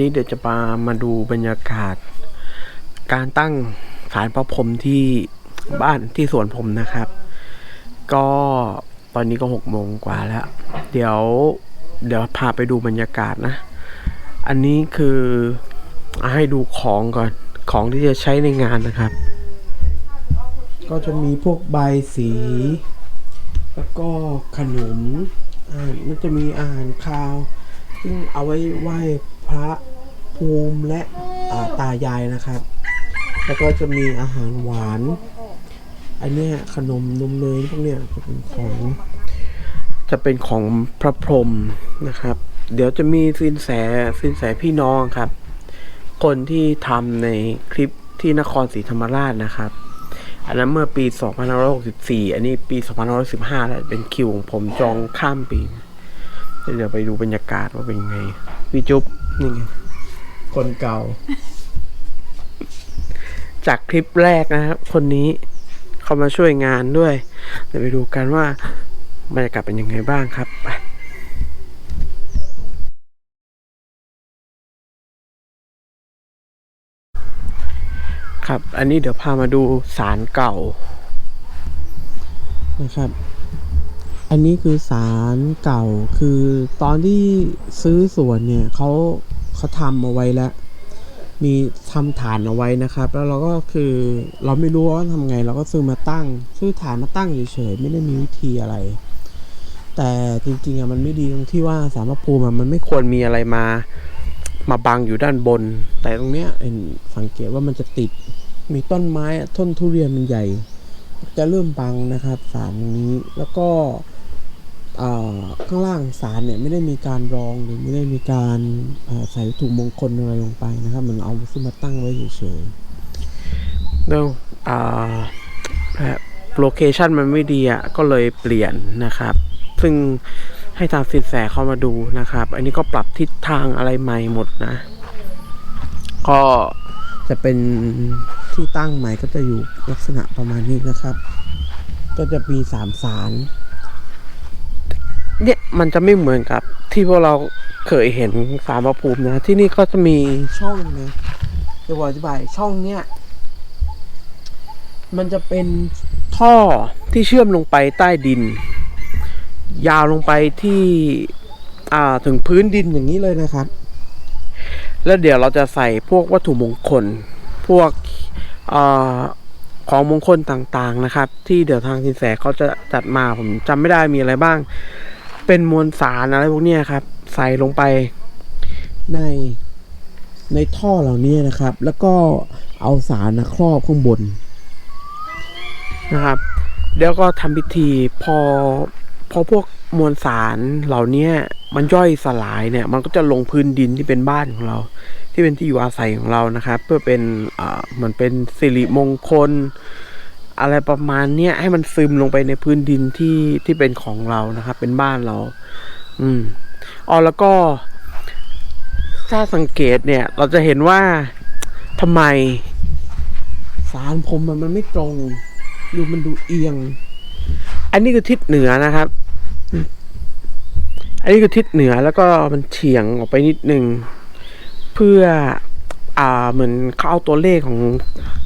นี้เดี๋ยวจะมามาดูบรรยากาศ การตั้งศาลพระพรมที่บ้านที่สวนผมนะครับ ก็ตอนนี้ก็หกโมงกว่าแล้ว เดี๋ยว เดี๋ยวพาไปดูบรรยากาศนะ อันนี้คือให้ดูของก่อนของที่จะใช้ในงานนะครับ ก็จะมีพวกใบสี แล้วก็ขนมอ่ามันจะมีอาหารคาว ซึ่งเอาไว้ไหว้พระ ภูมิและตายายนะครับ แล้วก็จะมีอาหารหวาน อันนี้ขนมนมเนยพวกเนี้ยจะเป็นของจะเป็นของพระพรหมนะครับ เดี๋ยวจะมีสินแสสินแสพี่น้องครับ คนที่ทำในคลิปที่นครศรีธรรมราชนะครับ อันนั้นเมื่อปี 2564 อันนี้ปี 2515 แล้วเป็นคิวของผมจองข้ามปี เดี๋ยวไปดูบรรยากาศว่าเป็นไงพี่จุ๊บนี่ไง คนเก่า จากคลิปแรกนะครับ คนนี้เขามาช่วยงานด้วย เดี๋ยวไปดูกันว่าบรรยากาศเป็นยังไงบ้างครับไปครับ อันนี้เดี๋ยวพามาดูศาลเก่านะครับ อันนี้คือศาลเก่าคือตอนที่ซื้อสวนเนี่ยเขา เขาทำเอาไว้แล้ว มีทำฐานเอาไว้นะครับ แล้วเราก็คือเราไม่รู้ว่าทำไงเราก็ซื้อมาตั้ง ซื้อฐานมาตั้งเฉยๆไม่ได้มีวิธีอะไร แต่จริงๆอะมันไม่ดีตรงที่ว่าสารพระภูมิมันไม่ควรมีอะไรมามาบังอยู่ด้านบน แต่ตรงเนี้ยเห็นสังเกตว่ามันจะติดมีต้นไม้ต้นทุเรียนมันใหญ่ จะเริ่มบังนะครับสารตรงนี้แล้วก็ ข้างล่างสารเนี่ยไม่ได้มีการรองหรือไม่ได้มีการอ่าใส่วัตถุมงคลอะไรลงไปนะครับ มันเอาขึ้นมาตั้งไว้เฉยๆแล้วอ่าโลเคชันมันไม่ดีอะก็เลยเปลี่ยนนะครับ ซึ่งให้ทางสินแสเข้ามาดูนะครับ อันนี้ก็ปรับทิศทางอะไรใหม่หมดนะ ก็จะเป็นที่ตั้งใหม่ก็จะอยู่ลักษณะประมาณนี้นะครับ ก็จะมีสามสาร เนี่ยมันจะไม่เหมือนกับ ที่พวกเราเคยเห็นสารพระภูมินะ ที่นี่ก็จะมีช่องนะเดี๋ยวอธิบายช่องเนี้ยมันจะเป็นท่อที่เชื่อมลงไปใต้ดิน ยาวลงไปที่อ่าถึงพื้นดินอย่างนี้เลยนะครับ แล้วเดี๋ยวเราจะใส่พวกวัตถุมงคล พวกอของมงคลต่างๆนะครับ ที่เดี๋ยวทางสินแสเขาจะจัดมาผมจำไม่ได้มีอะไรบ้าง เป็นมวลสารอะไรพวกนี้ครับ ใส่ลงไปในในท่อเหล่านี้นะครับ แล้วก็เอาสารนะครอบข้างบนนะครับเดี๋ยวก็ทำพิธีพอพอพวกมวลสารเหล่านี้มันย่อยสลายเนี่ย มันก็จะลงพื้นดินที่เป็นบ้านของเรา ที่เป็นที่อยู่อาศัยของเรานะครับ เพื่อเป็นอ่าเหมือนเป็นสิริมงคล อะไรประมาณเนี้ยให้มันซึมลงไปในพื้นดินที่ที่เป็นของเรานะครับ เป็นบ้านเรา อืมอ๋อแล้วก็ ถ้าสังเกตเนี่ย เราจะเห็นว่าทำไมสารผมมันมันไม่ตรง ดูมันดูเอียง อันนี้คือทิศเหนือนะครับ อันนี้คือทิศเหนือแล้วก็มันเฉียงออกไปนิดนึงเพื่อ อ่าเหมือนเขาเอาตัวเลขของ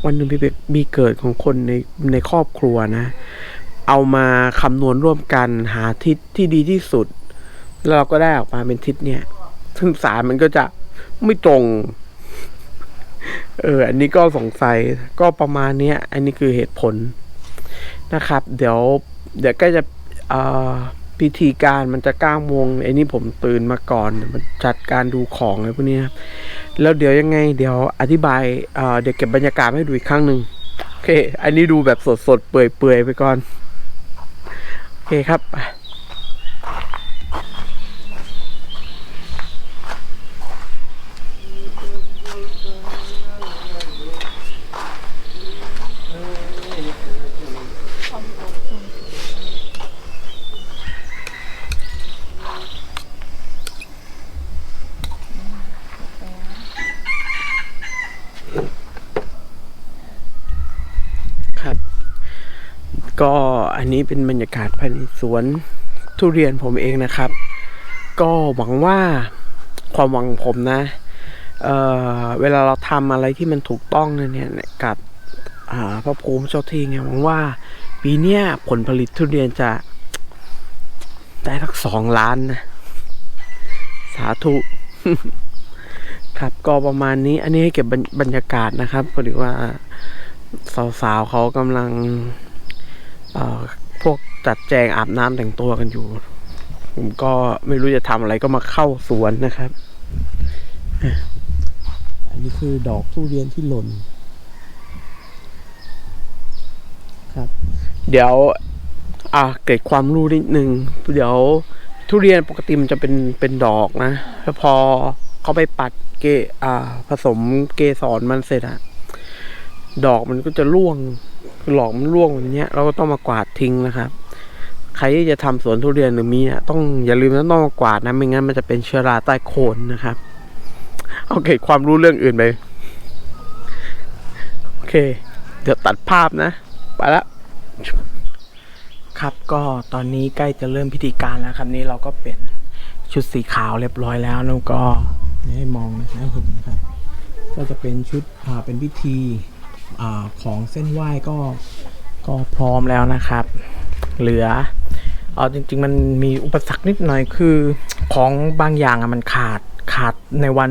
วันหนึงปีมีเกิดของคนในในครอบครัวนะ เอามาคำนวณร่วมกันหาทิศที่ดีที่สุด แล้วเราก็ได้ออกมาเป็นทิศเนี่ย ซึ่งสารมันก็จะไม่ตรง เออ อันนี้ก็สงสัยก็ประมาณเนี้ย อันนี้คือเหตุผลนะครับ เดี๋ยว เดี๋ยวก็จะอ่อ พิธีการมันจะเก้าโมงไอ้นี่ผมตื่นมาก่อนมันจัดการดูของอะไรพวกนี้ครับแล้วเดี๋ยวยังไง เดี๋ยวอธิบายเอ่อเดี๋ยวเก็บบรรยากาศให้ดูอีกครั้งหนึ่งโอเค อันนี้ดูแบบสดๆเปื่อยๆไปก่อน โอเคครับครับ ก็อันนี้เป็นบรรยากาศภายในสวนทุเรียนผมเองนะครับ ก็หวังว่าความหวังผมนะเเวลาเราทำอะไรที่มันถูกต้องเนี่ยกับพระภูมิเจ้าที่เนี่ยหวังว่า ปีเนี้ยผลผลิตทุเรียนจะได้ทักสองล้านนะ สาธุ ครับก็ประมาณนี้ อันนี้ให้เก็บบรรยากาศนะครับพอดีว่าสาวๆเขากำลัง พวกจัดแจงอาบน้ำแต่งตัวกันอยู่ ผมก็ไม่รู้จะทำอะไรก็มาเข้าสวนนะครับ อันนี้คือดอกทุเรียนที่หล่นครับ เดี๋ยวอ่าเกิดความรู้นิดนึง เดี๋ยวทุเรียนปกติมันจะเป็นเป็นดอกนะแล้วพอเขาไปปัดเกอ่า ผสมเกสรมันเสร็จอะดอกมันก็จะร่วง หลอกมันร่วงแบบเนี้ย เราก็ต้องมากวาดทิ้งนะครับ ใครที่จะทำสวนทุเรียนหรือมีอะต้องอย่าลืมนะต้องมากวาดนะไม่งั้นมันจะเป็นเชื้อราใต้โคนนะครับโอเค ความรู้เรื่องอื่นไปโอเค เดี๋ยวตัดภาพนะไปละครับก็ตอนนี้ใกล้จะเริ่มพิธีการแล้วครับ นี้เราก็เปลี่ยนชุดสีขาวเรียบร้อยแล้วแล้วก็ให้มองนะครับเห็นนะครับก็จะเป็นชุดอ่าเป็นพิธี อของเส้นไหว้ก็ก็พร้อมแล้วนะครับ เหลือเอาจริง ๆ มันมีอุปสรรคนิดหน่อยคือของบางอย่างอะมันขาดขาดในวัน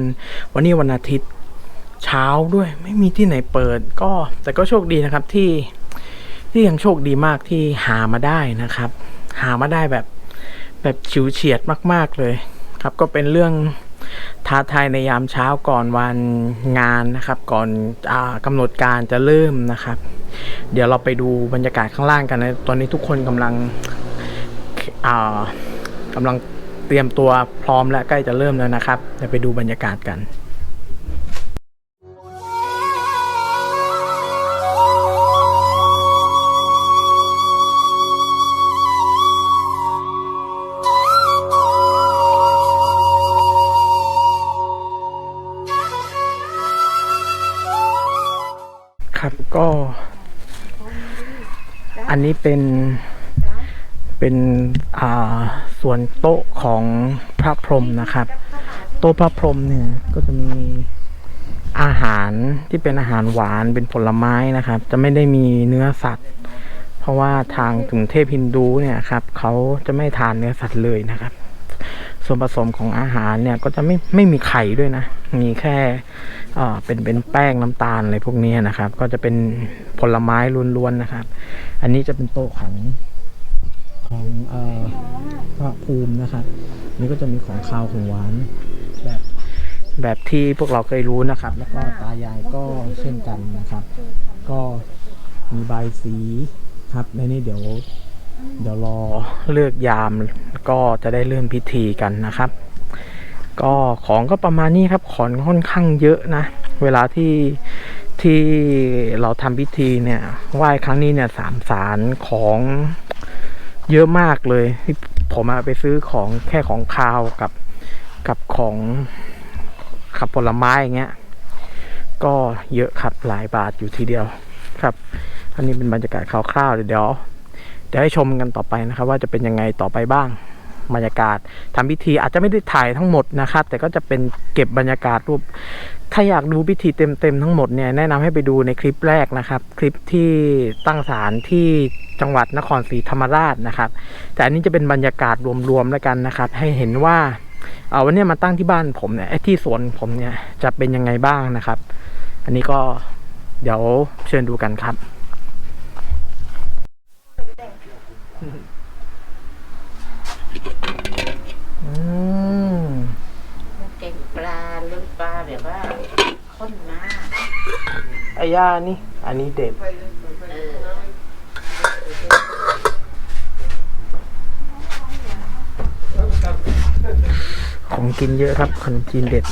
วันนี้วันอาทิตย์เช้าด้วยไม่มีที่ไหนเปิด ก็แต่ก็โชคดีนะครับที่ที่ยังโชคดีมากที่หามาได้นะครับ หามาได้แบบแบบฉิวเฉียดมาก ๆเลยครับ ก็เป็นเรื่อง ท้าทายในยามเช้าก่อนวันงานนะครับ ก่อนอกำหนดการจะเริ่มนะครับ เดี๋ยวเราไปดูบรรยากาศข้างล่างกันนะ ตอนนี้ทุกคนกำลังอ่ากำลังเตรียมตัวพร้อมและใกล้จะเริ่มแล้วนะครับเดี๋ยวไปดูบรรยากาศกัน นี้เป็นเป็นอ่าส่วนโต๊ะของพระพรหมนะครับ โต๊ะพระพรหมเนี่ยก็จะมีอาหารที่เป็นอาหารหวานเป็นผลไม้นะครับ จะไม่ได้มีเนื้อสัตว์ เพราะว่าทางกลุ่มเทพฮินดูเนี่ยครับเขาจะไม่ทานเนื้อสัตว์เลยนะครับ ส่วนผสมของอาหารเนี่ยก็จะไม่ไม่มีไข่ด้วยนะ มีแค่เอ่อเป็นเป็นแป้งน้ำตาลอะไรพวกนี้นะครับ ก็จะเป็นผลไม้ล้วนๆนะครับ อันนี้จะเป็นโต๊ะของของเอ่อพระภูมินะครับนี่ก็จะมีของคาวของหวานแบบแบบที่พวกเราเคยรู้นะครับ แล้วก็ตายายก็เช่นกันนะครับ ก็มีใบสีครับในนี้เดี๋ยวเดี๋ยวรอเลือกยามก็จะได้เริ่มพิธีกันนะครับ ก็ของก็ประมาณนี้ครับ ของค่อนข้างเยอะนะ เวลาที่ ที่เราทำพิธีเนี่ยไหว้ครั้งนี้เนี่ยสามสารของเยอะมากเลยที่ผมเอาไปซื้อของแค่ของคาวกับกับของขับผลไม้อย่างเงี้ย ก็เยอะครับหลายบาทอยู่ทีเดียวครับ อันนี้เป็นบรรยากาศคร่าวๆเดี๋ยวเดี๋ยวให้ชมกันต่อไปนะครับ ว่าจะเป็นยังไงต่อไปบ้างบรรยากาศทำพิธีอาจจะไม่ได้ถ่ายทั้งหมดนะครับ แต่ก็จะเป็นเก็บบรรยากาศรูป ถ้าอยากดูพิธีเต็มๆทั้งหมดเนี่ยแนะนำให้ไปดูในคลิปแรกนะครับ คลิปที่ตั้งศาลที่จังหวัดนครศรีธรรมราชนะครับ แต่อันนี้จะเป็นบรรยากาศรวมๆแล้วกันนะครับ ให้เห็นว่าเอาวันนี้มาตั้งที่บ้านผมเนี่ยที่สวนผมเนี่ยจะเป็นยังไงบ้างนะครับ อันนี้ก็เดี๋ยวเชิญดูกันครับอืม เก่งปลาลูกปลาแบบว่าข้นมาก ไอ้ย่านี่ อันนี้เด็ดของกินเยอะครับขนมจีนเด็ด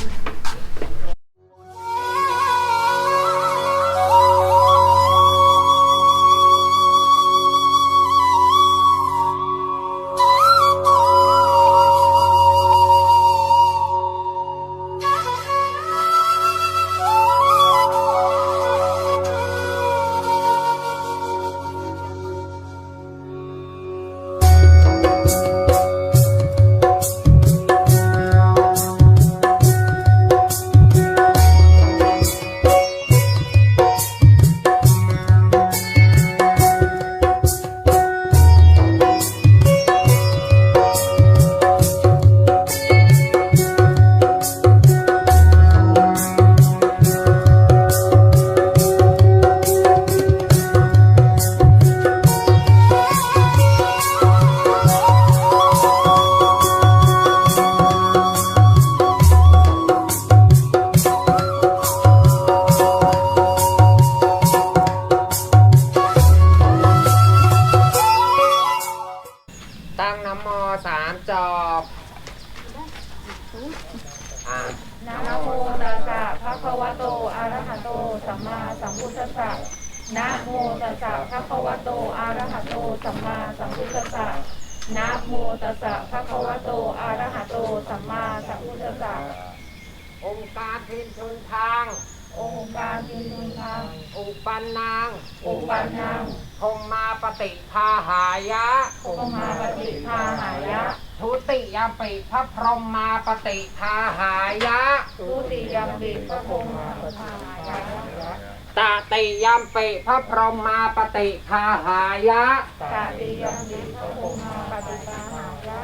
องค์การพินทุนทางอุปันนางอุปันนังคงมาปฏิภาหายะ โอมาปฏิภาหายะทุติยมปิพระพรหมมาปฏิภาหายะ ทุติยมปิพระพรหมปฏิภาหายะตติยมปิพระพรหมมาปฏิภาหายะ ตติยมปิพระพรหมปฏิภาหายะ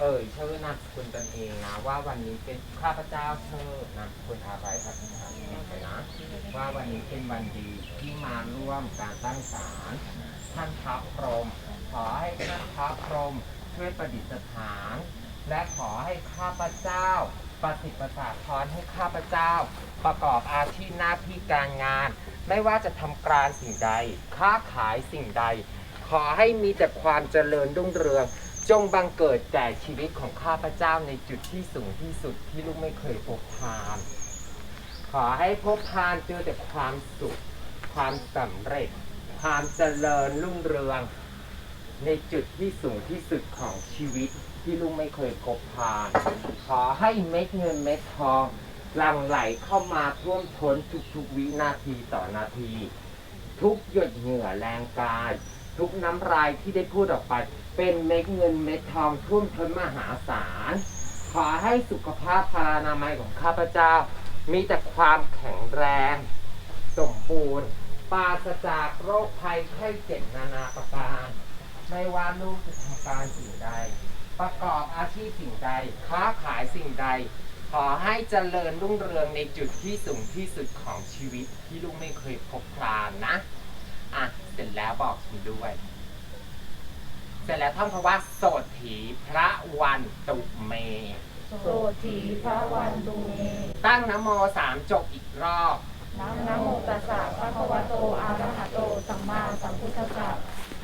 เอ่ยชื่อนามสกุลตนเองนะว่าวันนี้เป็นข้าพเจ้าชื่อนามสกุลอะไรครับท่านไปนะ ว่าวันนี้เป็นวันดีที่มาร่วมการตั้งศาลท่านพระพรหมขอให้ท่านพระพรหมช่วยประดิษฐาน และขอให้ข้าพเจ้า ประสิทธิ์ประสาทพรให้ข้าพเจ้า ประกอบอาชีพหน้าที่การงาน ไม่ว่าจะทำการสิ่งใด ค้าขายสิ่งใด ขอให้มีแต่ความเจริญรุ่งเรือง จงบังเกิดแก่ชีวิตของข้าพเจ้าในจุดที่สูงที่สุดที่ลูกไม่เคยพบพาน ขอให้พบพานเจอแต่ความสุข ความสำเร็จ ความเจริญรุ่งเรือง ในจุดที่สูงที่สุดของชีวิตที่ลุงไม่เคยพบผ่าน ขอให้เม็ดเงินเม็ดทองหลั่งไหลเข้ามาท่วมท้นทุกๆวินาทีต่อนาที ทุกหยดเหงื่อแรงกาย ทุกน้ำลายที่ได้พูดออกไป เป็นเม็ดเงินเม็ดทองท่วมท้นมหาศาล ขอให้สุขภาพพลานามัยของข้าพเจ้า มีแต่ความแข็งแรง สมบูรณ์ปราศจากโรคภัยไข้เจ็บนานาประการ ไม่ว่าลูกจะทำการสิ่งใด ประกอบอาชีพสิ่งใด ค้าขายสิ่งใด ขอให้เจริญรุ่งเรืองในจุดที่สูงที่สุดของชีวิตที่ลูกไม่เคยพบพลานนะ อะ เสร็จแล้วบอกฉันด้วย เสร็จแล้วท่องคำว่าโสถีพระวันตุเม โสถีพระวันตุเมตั้งนะโมสามจบอีกรอบ นะนะโมตัสสะภะคะวะโตอะระหะโตสัมมาสัมพุทธัสสะ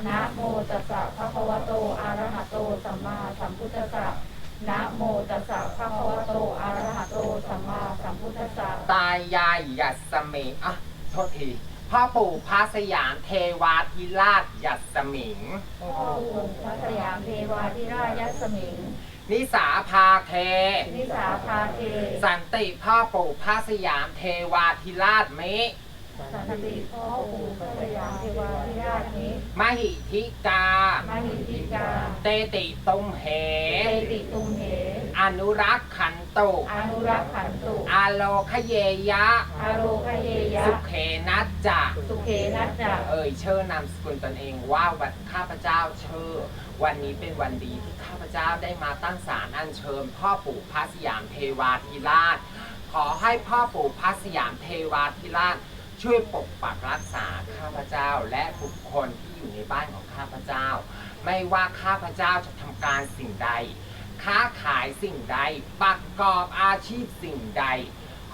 นะโมตัสสะภะคะวะโตอะระหะโตสัมมาสัมพุทธัสสะนะโมตัสสะภะคะวะโตอะระหะโตสัมมาสัมพุทธัสสะตายายยัสเมอะโทษทีพ่อปู่พระสยามเทวาธิราชยัสมิงพ่อปู่พระสยามเทวาธิราชยสมิง นิสาพาเท นิสาพาเท สันติพ่อปู่พระสยามเทวาธิราชเม สันติพ่อปู่พระสยามเทวาธิราชนี้มหิทิกา มหิทิกาเตติตุมเหเตติตุมเหอนุรักษ์ขันตุอนุรักษ์ขันตุอาโลคเยยะ อาโรคเยยะ สุเขนัจจะ สุเขนัจจะ เอ่ยเชิญนามสกุลตนเองว่าวันข้าพเจ้าเชื่อวันนี้เป็นวันดีที่ข้าพเจ้าได้มาตั้งศาลอัญเชิญพ่อปู่พระสยามเทวาธิราช ขอให้พ่อปู่พระสยามเทวาธิราช ช่วยปกปักรักษาข้าพเจ้า และบุคคลที่อยู่ในบ้านของข้าพเจ้า ไม่ว่าข้าพเจ้าจะทำการสิ่งใด ค้าขายสิ่งใด ประกอบอาชีพสิ่งใด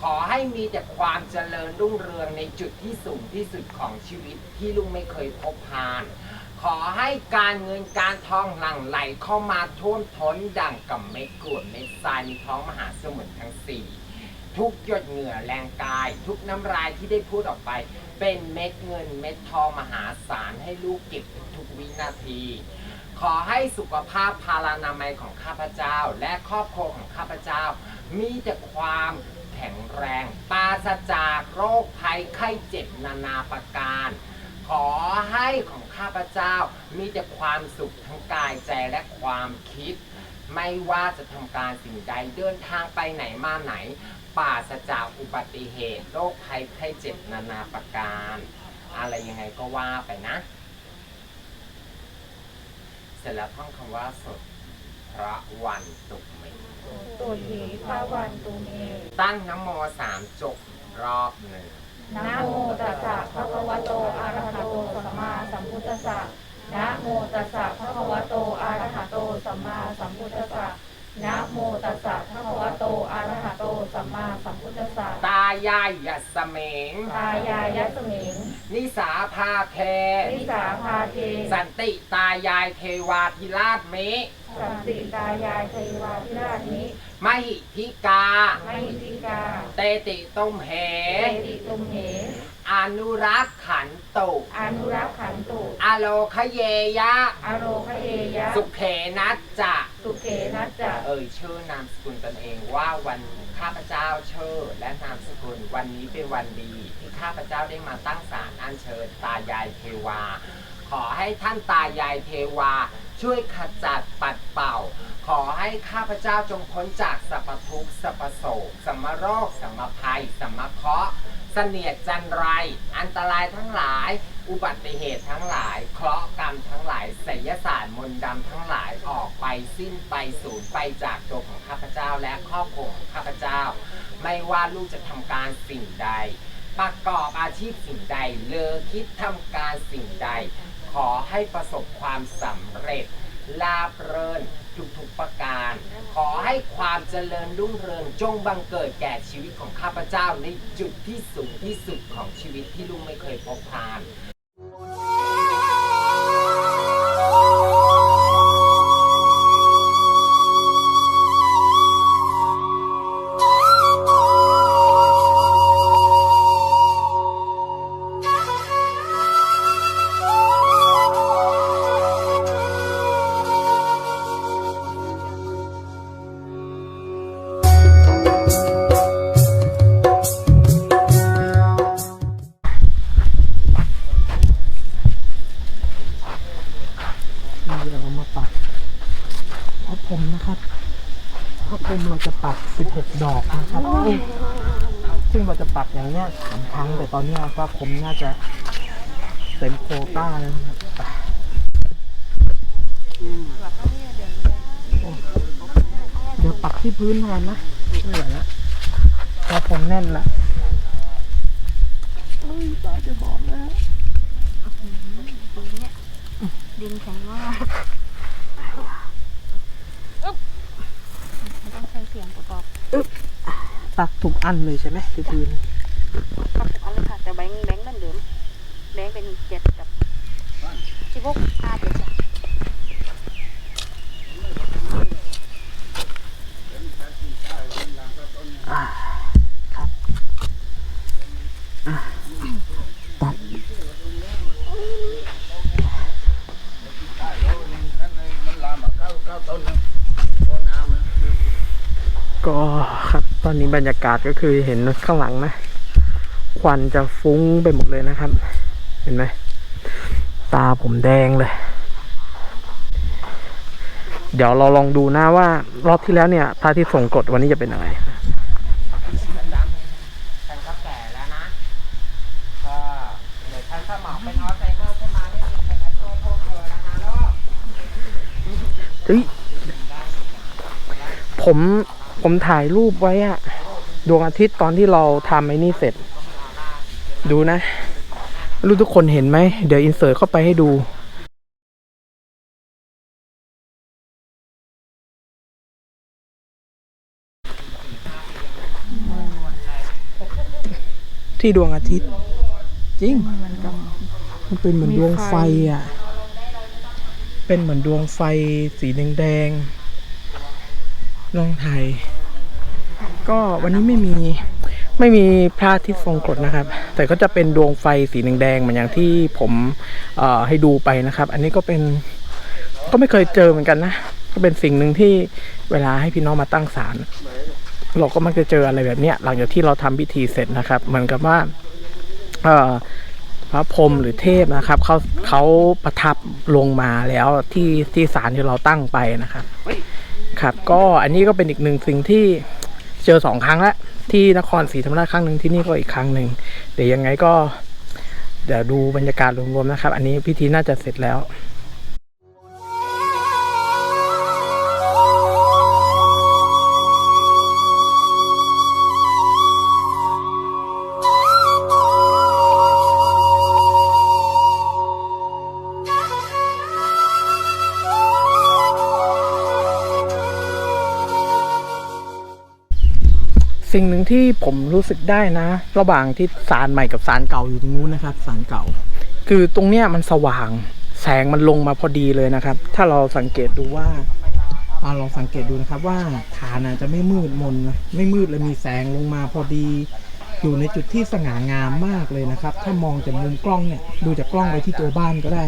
ขอให้มีแต่ความเจริญรุ่งเรืองในจุดที่สูงที่สุดของชีวิตที่ลุงไม่เคยพบผ่าน ขอให้การเงินการทองหลั่งไหลเข้ามาท่วมท้นดังกับเม็ดกรวดเม็ดทรายในท้องมหาสมุทรทั้งสี่ ทุกหยดเหงื่อแรงกาย ทุกน้ำลายที่ได้พูดออกไป เป็นเม็ดเงินเม็ดทองมหาศาลให้ลูกเก็บทุกวินาที ขอให้สุขภาพพารานามัยของข้าพเจ้า และครอบครัวของข้าพเจ้า มีแต่ความแข็งแรงปราศจากโรคภัยไข้เจ็บนานาประการ ขอให้ของข้าพเจ้ามีแต่ความสุขทั้งกายใจและความคิด ไม่ว่าจะทำการสิ่งใดเดินทางไปไหนมาไหน ปราศจากอุบัติเหตุโรคภัยไข้เจ็บนานาประการ อะไรยังไงก็ว่าไปนะ เสร็จแล้วท่องคำว่าสดพระวันตุกเมโสถีพระวันตุเม ตั้งน้ำโมสามจบรอบหนึ่งนะโมตัสสะภะคะวะโตอะระหะโตสัมมาสัมพุทธัสสะนะโมตัสสะภะคะวะโตอะระหะโตสัมมาสัมพุทธัสสะ นะโมตัสสะภะคะวะโตอะระหะโตสัมมาสัมพุทธัสสะตายายยัสเมงตายายะสมิงนิสาพาเทนิสาพาเทสันติตายายเทวาธิราชเมสันติตายายเทวาธิราชนี้มหิทิกา ไม่ติกา เตติตุมเหเตติตุมเห อนุรักษ์ขันตุอนุรักษ์ขันตุ อโลคเยยะ อโรคเอยะ สุเขนัจจะ สุเขนัจจะเอ่ยชื่อนามสกุลตนเองว่าวันข้าพเจ้าเชิดและนามสกุลวันนี้เป็นวันดี ที่ข้าพเจ้าได้มาตั้งศาลอัญเชิญตายายเทวา ขอให้ท่านตายายเทวา ช่วยขจัดปัดเป่า ขอให้ข้าพเจ้าจงพ้นจากสัพพทุกข์สัพพโศกสัมมโรคสัมมภัยสัมมเคราะห์ เนียดจันไร อันตรายทั้งหลาย อุบัติเหตุทั้งหลาย เคราะห์กรรมทั้งหลายไสยศาสตร์มนต์ดำทั้งหลายออกไปสิ้นไปสูญไปจากตัวของข้าพเจ้าและครอบครัวของข้าพเจ้า ไม่ว่าลูกจะทำการสิ่งใด ประกอบอาชีพสิ่งใดเลอคิดทำการสิ่งใด ขอให้ประสบความสำเร็จลาบเริน ทุกๆประการ ขอให้ความเจริญรุ่งเรืองจงบังเกิดแก่ชีวิตของข้าพเจ้าในจุดที่สูงที่สุดของชีวิตที่ลุงไม่เคยพบผ่าน อนเนี้ยพระพรหมน่าจะเต็มโควต้าแล้วนะครับโอ้เดี๋ยวปักที่พื้นแทนนะไม่ไหวละพระพรหมแน่นละเอ้ยตาจะบอดแล้วดินแข็งมากไม่ต้องใช้เสียงประกอบปักถูกอันเลยใช่ไหมที่พื้นก็ปกติเลยค่ะ แต่แบงค์แบงค์นั่นเดิมแบงค์เป็นเจ็ดกับสิบห กห้าเจ็ดจ้ะตัดก็ครับตอนนี้บรรยากาศก็คือเห็นข้างหลังนะ ควันจะฟุ้งไปหมดเลยนะครับ เห็นไหม ตาผมแดงเลย เดี๋ยวเราลองดูนะว่ารอบที่แล้วเนี่ยพระอาที่ส่งกฎวันนี้จะเป็นอะไรท่านก็แก่แล้วนะก็เดี๋ยวท่านสมองเป็นออลไซเมอร์ขึ้นมาไม่มีใครมาช่วยโทษเธอนะคะลูกเฮ้ยผมผมถ่ายรูปไว้อะดวงอาทิตย์ตอนที่เราทำไอ้นี่เสร็จ ดูนะไม่ รู้ทุกคนเห็นไหม เดี๋ยวอินเสิร์ตเข้าไปให้ดูที่ดวงอาทิตย์ จริง มันเป็นเหมือนดวงไฟอะ เป็นเหมือนดวงไฟสีแดงๆลองถ่ายก็วันนี้ไม่มี ไม่มีพระอาทิตย์ทรงกฎนะครับ แต่ก็จะเป็นดวงไฟสีแดงๆเหมือนอย่างที่ผมให้ดูไปนะครับ อันนี้ก็เป็นก็ไม่เคยเจอเหมือนกันนะ ก็เป็นสิ่งหนึ่งที่เวลาให้พี่น้องมาตั้งศาลเราก็มักจะเจออะไรแบบเนี้ยหลังจากที่เราทำพิธีเสร็จนะครับ เหมือนกับว่าพระพรหมหรือเทพนะครับเขาเขาประทับลงมาแล้วที่ที่ศาลที่เราตั้งไปนะครับ ครับ ก็อันนี้ก็เป็นอีกหนึ่งสิ่งที่เจอสองครั้งแล้ว ที่นครศรีธรรมราชครั้งหนึ่งที่นี่ก็อีกครั้งหนึ่งเดี๋ยวยังไงก็เดี๋ยวดูบรรยากาศรวมๆนะครับ อันนี้พิธีน่าจะเสร็จแล้ว สิ่งหนึ่งที่ผมรู้สึกได้นะ ระหว่างที่สารใหม่กับสารเก่าอยู่ตรงนู้นนะครับสารเก่า คือตรงเนี้ยมันสว่าง แสงมันลงมาพอดีเลยนะครับ ถ้าเราสังเกตดูว่าอาลองสังเกตดูนะครับว่าฐานอาจจะไม่มืดมนนะไม่มืดเลยมีแสงลงมาพอดี อยู่ในจุดที่สง่างามมากเลยนะครับ ถ้ามองจากมุมกล้องเนี่ยดูจากกล้องไปที่ตัวบ้านก็ได้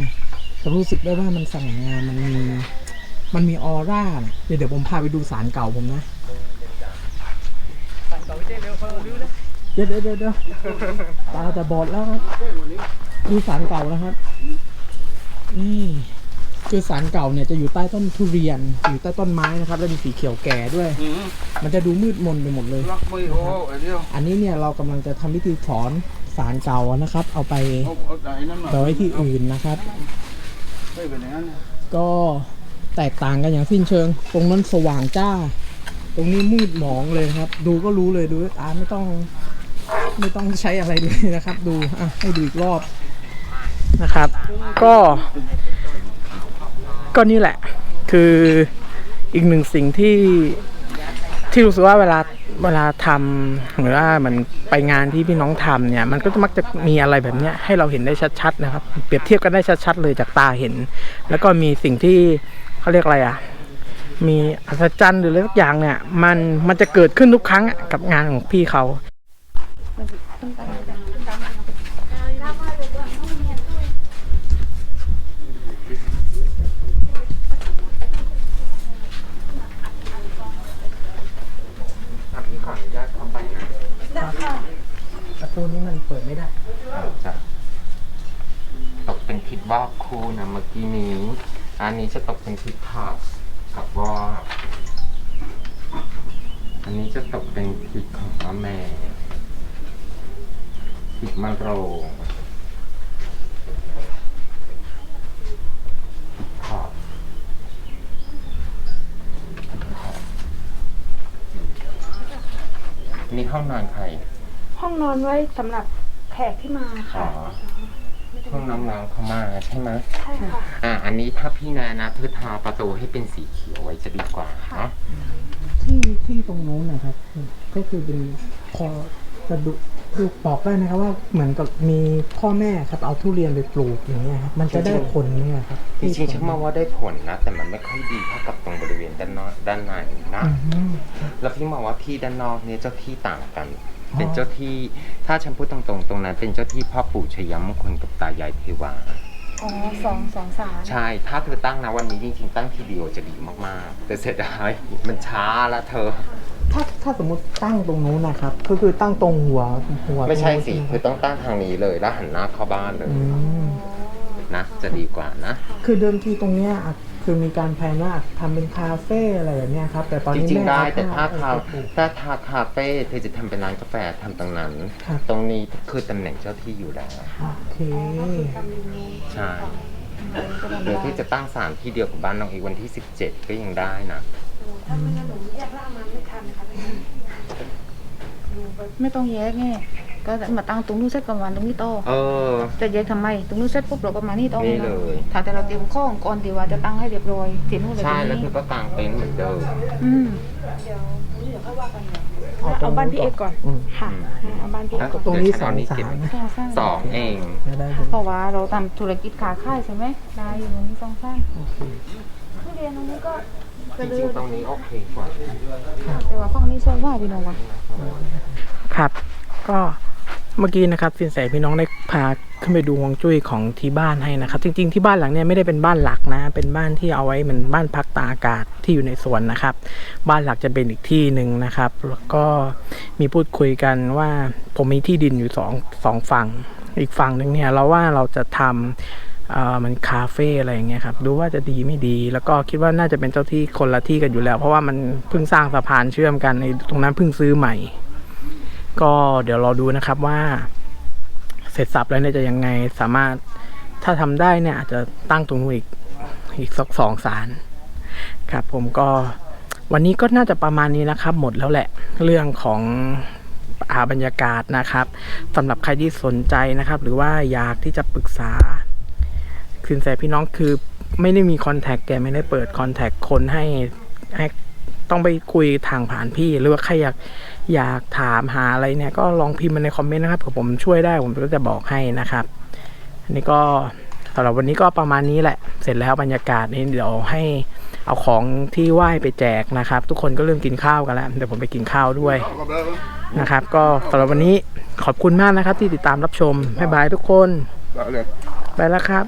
จะรู้สึกได้ว่ามันสง่างามมันมีมันมีออร่าเดี๋ยวเดี๋ยวผมพาไปดูสารเก่าผมนะ เดี๋ยวเดี๋ยวเดี๋ยวเดี๋ยวตาจะบอดแล้วครับดูสารเก่านะครับนี่คือสารเก่าเนี่ยจะอยู่ใต้ต้นทุเรียน อยู่ใต้ต้นไม้นะครับ แล้วมีสีเขียวแก่ด้วย มันจะดูมืดมนไปหมดเลยอันนี้เนี่ยเรากำลังจะทำพิธีถอนสารเก่านะครับ เอาไปไปไว้ที่อื่นนะครับ ก็แตกต่างกันอย่างสิ้นเชิง ตรงนั้นสว่างจ้า ตรงนี้มืดหมองเลยครับ ดูก็รู้เลยดูด้วยตาไม่ต้องไม่ต้องใช้อะไรเลยนะครับ ดูอะให้ดูอีกรอบนะครับ ก็ ก็นี่แหละ คืออีกหนึ่งสิ่งที่ที่รู้สึกว่าเวลาเวลาทำหรือว่ามันไปงานที่พี่น้องทำเนี่ย มันก็มักจะมีอะไรแบบนี้ให้เราเห็นได้ชัดๆนะครับ เปรียบเทียบกันได้ชัดๆเลยจากตาเห็น แล้วก็มีสิ่งที่เขาเรียกอะไรอะ มีอัศจรรย์หรืออะไรสักอย่างเนี่ย มันมันจะเกิดขึ้นทุกครั้งอะกับงานของพี่เขา อะพี่ขออนุญาตเข้าไปนะประตูนี้มันเปิดไม่ได้จะตกเป็นทิศบอกคู่นะเมื่อกี้นี้ อันนี้จะตกเป็นทิศขอบ กับวอกอันนี้จะตกเป็นทิศของพระแม่ทิศมะโรงทิศขอบทิศขอบนี่ห้องนอนใคร ห้องนอนไว้สำหรับแขกที่มาอ๋ค่ะ อ ห้องน้องๆเขามาใช่ไหมใช่ค่ะ อะอันนี้ถ้าพี่แนะนะเพื่อทาประตูให้เป็นสีเขียวไว้จะดีกว่าเนาะที่ที่ตรงนู้นนะครับ ก็คือเป็นพอจะดูคือบอกได้นะครับว่าเหมือนกับมีพ่อแม่ครับเอาทุเรียนไปปลูกอย่างเงี้ยครับมันจะได้ผลเนี่ยครับจริงๆฉันมองว่าได้ผลนะ แต่มันไม่ค่อยดีเท่ากับตรงบริเวณด้านนอกด้านในนะอืมแล้วพี่มองว่าที่ด้านนอกเนี่ยเจ้าที่ต่างกันอ๋อ เป็นเจ้าที่ถ้าฉันพูดตรงๆตรงนั้น เป็นเจ้าที่พ่อปู่ชยมงคลกับตายายเทวาอ๋อสองสองสารใช่ ถ้าเธอตั้งนะวันนี้จริงๆตั้งทีเดียวจะดีมากๆ แต่เสียดายมันช้าละเธอ ถ้าถ้าสมมติตั้งตรงนู้นนะครับ ก็คือตั้งตรงหัวหัวไม่ใช่สิตรงนู้นคือต้องตั้งทางนี้เลยแล้วหันหน้าเข้าบ้านเลยอืมนะจะดีกว่านะ คือเดิมทีตรงเนี้ยอะ คือมีการแพลนว่าทำเป็นคาเฟ่อะไรแบบเนี้ยครับ แต่ตอนจนี้ริงๆแม่ได้เอแต่ถ้าภคาพไปปลูกถ้าทาคาเฟ่เธอจะทำเป็นร้านกาแฟทำตรงนั้น ครับ ตรงนี้คือตำแหน่งเจ้าที่อยู่แล้วโอเคใช่เดี๋ยวที่จะตั้งศาลที่เดียวกับบ้านน้องอีกวันที่ 17 ก็ยังได้นะไม่ต้องแยกไง ก็มาตั้งตรงนู้นเสร็จประมาณตรงนี้ต่อเออ จะแยกทำไม ตรงนู้นเสร็จปุ๊บเราก็มานี่ต่อนี่เลย ถ้าแต่เราเตรียมข้องก่อนที่ว่าจะตั้งให้เรียบร้อยที่นู้นเลยใช่ตรงแล้วเธนี้อก็กางเต็นท์เหมือนเดิม อืม เอาบ้านพี่เอกก่อนค่ะ เอาบ้านพี่แล้วตรงนี้สเดี๋ยวฉัองเานี้สาเก็บมสองสร้างสองเอง จะได้เป็นเพราะว่าเราทำธุรกิจขาขายใช่ไหมได้อยู่ตรงนี้สองสร้างโอเคทุเรียนตรงนี้ก็จจะริดืงๆตรงนี้โอเคกว่า แต่ว่าฝั่งนี้สวยกว่าพี่น้องว่ะ ครับ ก็ เมื่อกี้นะครับสินแสพี่น้องได้พาขึ้นไปดูฮวงจุ้ยของที่บ้านให้นะครับ จริง ๆ ที่บ้านหลังเนี้ยไม่ได้เป็นบ้านหลักนะ เป็นบ้านที่เอาไว้เหมือนบ้านพักตาอากาศที่อยู่ในสวนนะครับ บ้านหลักจะเป็นอีกที่หนึ่งนะครับแล้วก็มีพูดคุยกันว่าผมมีที่ดินอยู่สองสองฝั่งอีกฝั่งหนึ่งเนี่ยเราว่าเราจะทำเออมันคาเฟ่อะไรอย่างเงี้ยครับดูว่าจะดีไม่ดี แล้วก็คิดว่าน่าจะเป็นเจ้าที่คนละที่กันอยู่แล้ว เพราะว่ามันเพิ่งสร้างสะพานเชื่อมกันในตรงนั้นเพิ่งซื้อใหม่ ก็เดี๋ยวรอดูนะครับว่า เสร็จสับแล้วเนี่ยจะยังไงสามารถถ้าทำได้เนี่ยอาจจะตั้งตรงนู้นอีกอีกสักสองสารครับ ผมก็วันนี้ก็น่าจะประมาณนี้นะครับ หมดแล้วแหละ เรื่องของอาบรรยากาศนะครับสำหรับใครที่สนใจนะครับ หรือว่าอยากที่จะปรึกษาสินแสพี่น้องคือไม่ได้มีคอนแทคแกไม่ได้เปิดคอนแทคคนให้ให้ ต้องไปคุยทางผ่านพี่ หรือว่าใครอยากอยากถามหาอะไรเนี่ยก็ลองพิมพ์มาในคอมเมนต์นะครับเผื่อผมช่วยได้ผมก็จะบอกให้นะครับ อันนี้ก็สำหรับวันนี้ก็ประมาณนี้แหละ เสร็จแล้วบรรยากาศนี้เดี๋ยวให้เอาของที่ไหว้ไปแจกนะครับ ทุกคนก็เริ่มกินข้าวกันแล้วเดี๋ยวผมไปกินข้าวด้วยนะครับ ก็สำหรับวันนี้ขอบคุณมากนะครับ ที่ติดตามรับชมบ๊ายบายทุกคนไปแล้วครับ